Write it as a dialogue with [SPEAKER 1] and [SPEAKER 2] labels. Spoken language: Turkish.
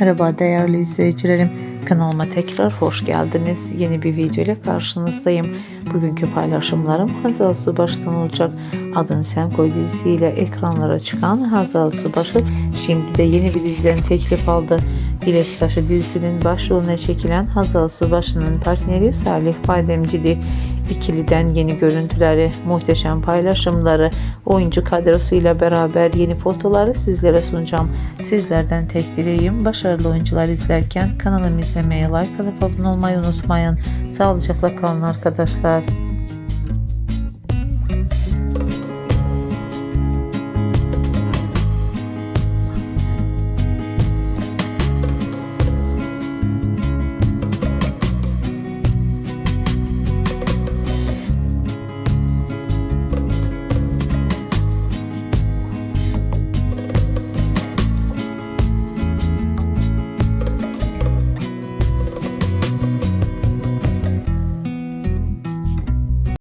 [SPEAKER 1] Merhaba değerli izleyicilerim. Kanalıma tekrar hoş geldiniz. Yeni bir video ile karşınızdayım. Bugünkü paylaşımlarım Hazal Subaş'tan olacak. Adını Sen Koy dizisiyle ekranlara çıkan Hazal Subaşı şimdi de yeni bir diziden teklif aldı. Dilek Taşı dizisinin başrolüne çekilen Hazal Subaşı'nın partneri Salih Bademci'di. İkiliden yeni görüntüleri, muhteşem paylaşımları, oyuncu kadrosuyla beraber yeni fotoları sizlere sunacağım. Sizlerden tek dileğim başarılı oyuncular izlerken kanalımı izlemeye, like atıp abone olmayı unutmayın. Sağlıcakla kalın arkadaşlar.